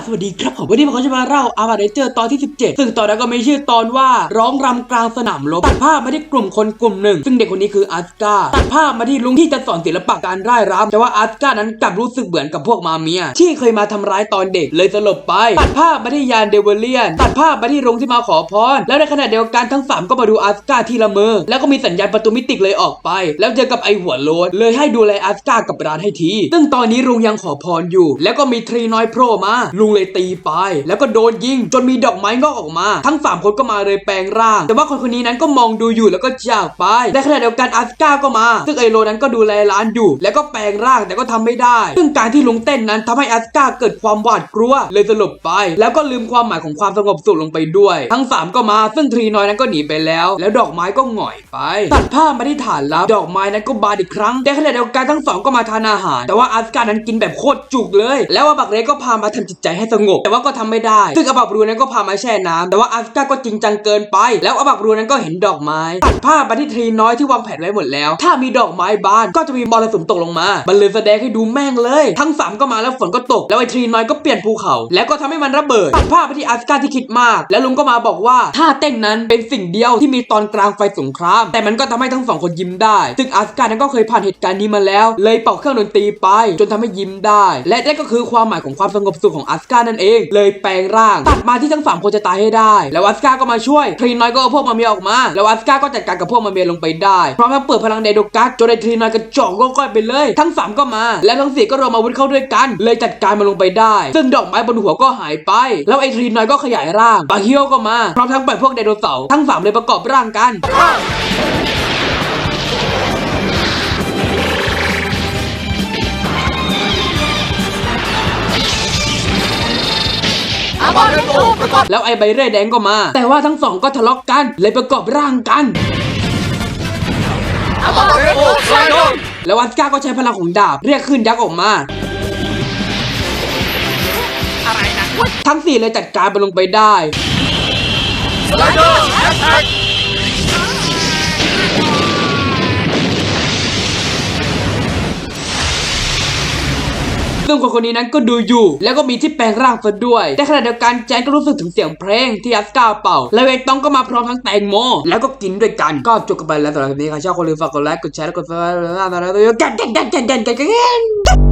บสวัสดีครับผมวันนี้ผมจะมาเล่าอาบาเดเจอร์ตอนที่ 17 ซึ่งตอนนั้นก็มีชื่อตอนว่าร้องรำกลางสนามรบตัดภาพมาที่กลุ่มคนกลุ่มหนึ่ง ซึ่งเด็กคนนี้คืออาสกาตัดภาพมาที่ลุงที่จะสอนศิลปะการร่ายรำแต่ว่าอาสกานั้นกลับรู้สึกเหมือนกับพวกมาเมีย ที่เคยมาทำร้ายตอนเด็กเลยสลบไป ตัดภาพมาที่ยานเดเวเลียน ตัดภาพมาที่ลุงที่มาขอพร แล้วในขณะเดียวกันทั้งสามก็มาดูอาสกาที่ละเมอแล้วก็มีสัญญาณประตูมิติเลยออกไป แล้วเจอกับไอหัวโลนเลยให้ดูแลอาสกากับร้านให้ทีซึ่งตอนนี้ลุงยังขอพรอยู่ แล้วก็มีทรีน้อยโผล่มาลุงเลยตีไป แล้วก็โดนยิง จนมีดอกไม้งอกออกมา ทั้ง 3 คนก็มาเลยแปลงร่าง แต่ว่าคนคนนี้นั้นก็มองดูอยู่แล้วก็จากไปในขณะเดียวกันอาสก้าก็มา ซึ่งไอโลนั้นก็ดูแลร้านอยู่ แล้วก็แปลงร่างแต่ก็ทำไม่ได้ ซึ่งการที่ลุงเต้นนั้นทำให้อาสก้าเกิดความหวาดกลัว เลยสลบไป แล้วก็ลืมความหมายของความสงบสุขลงไปด้วย ทั้ง 3 ก็มา ซึ่งทรีน้อยนั้นก็หนีไปแล้ว แล้วดอกไม้ก็หง่อยไป ตัดภามาที่ฐานลับ ดอกไม้นั้นก็บานอีกครั้งแต่ขณะเดียวกันทั้งสองก็มาทานอาหาร แต่ว่าอาสกานั้นกินแบบโคตรจุกเลย แล้วอาบักเรก็พามาทำจิตใจให้สงบ แต่ว่าก็ทำไม่ได้ ซึ่งอบับรูนั้นก็พามาแช่น้ำแต่ว่าอาสกาก็จริงจังเกินไป แล้วอบับรูนั้นก็เห็นดอกไม้ตัดภาพมาที่ทรีน้อยที่วางแผนไว้หมดแล้ว ถ้ามีดอกไม้บานก็จะมีมรสุมตกลงมา มันเลยแสดงให้ดูแม่งเลย ทั้งสามก็มาแล้วฝนก็ตก แล้วไอ้ทรีน้อยก็เปลี่ยนภูเขา แล้วก็ทำให้มันระเบิดตัดภาพไปที่อาสกาที่คิดมาก แล้วลุงก็มาบอกว่าท่าเต้นนั้นเป็นสิ่งเดียวที่มีตอนกลางไฟสงคราม แต่มันก็ทำให้ทั้งสองคนยิ้มได้ ซึ่งอาสกานั้นก็เคยผ่านเหตุการณ์นี้มาแล้ว เลยเป่าเครื่องดนตรีไป จนทำให้ยิ้มได้ และนั่นก็คือความหมายของความสงบสุขของอาสกานั่นเอง เลยแปลงร่างตัดมาที่ทั้งสามคนจะตายให้ได้ แล้วอาสกาก็มาช่วยทรีน้อยก็เอาพวกมาเมียออกมา แล้วอาสกาก็จัดการกับพวกมาเมียลงไปได้พร้อมทั้งเปิดพลังเดโดกัสจนไอ้ทรีน้อยกระจอกก้อยไปเลย ทั้งสามก็มา และทั้งสี่ก็รวมอาวุธเข้าด้วยกัน เลยจัดการมันลงไปได้ ซึ่งดอกไม้บนหัวก็หายไป แล้วไอ้ทรีน้อยก็ขยายร่างปาฮิโอก็มาพร้อมทั้งปล่อยพวกไดโนเสาร์ทั้งสามเลยประกอบร่างกัน แล้วไอ้ใบเร่แดงก็มา แต่ว่าทั้งสองก็ทะเลาะกันเลยประกอบร่างกันบอลเป็นตัวไซโดนแล้ววัสก้าก็ใช้พลังของดาบเรียกขึ้นยักษ์ออกมาทั้งสี่เลยจัดการไปลงไปได้ ซึ่งคนคนนี้นั้นก็ดูอยู่ แล้วก็มีที่แปลงร่างซะด้วย แต่ขณะเดียวกันแจนก็รู้สึกถึงเสียงเพลงที่อัสกาเป่า แล้วเวกต้องก็มาพร้อมทั้งแตงโม แล้วก็กินด้วยกันก็จบกันไปแล้วสำหรับคลิปนี้ใครชอบคนลืมฝากกดไลค์กดแชร์และกดซับสไครต์กันกันกันกันกันกัน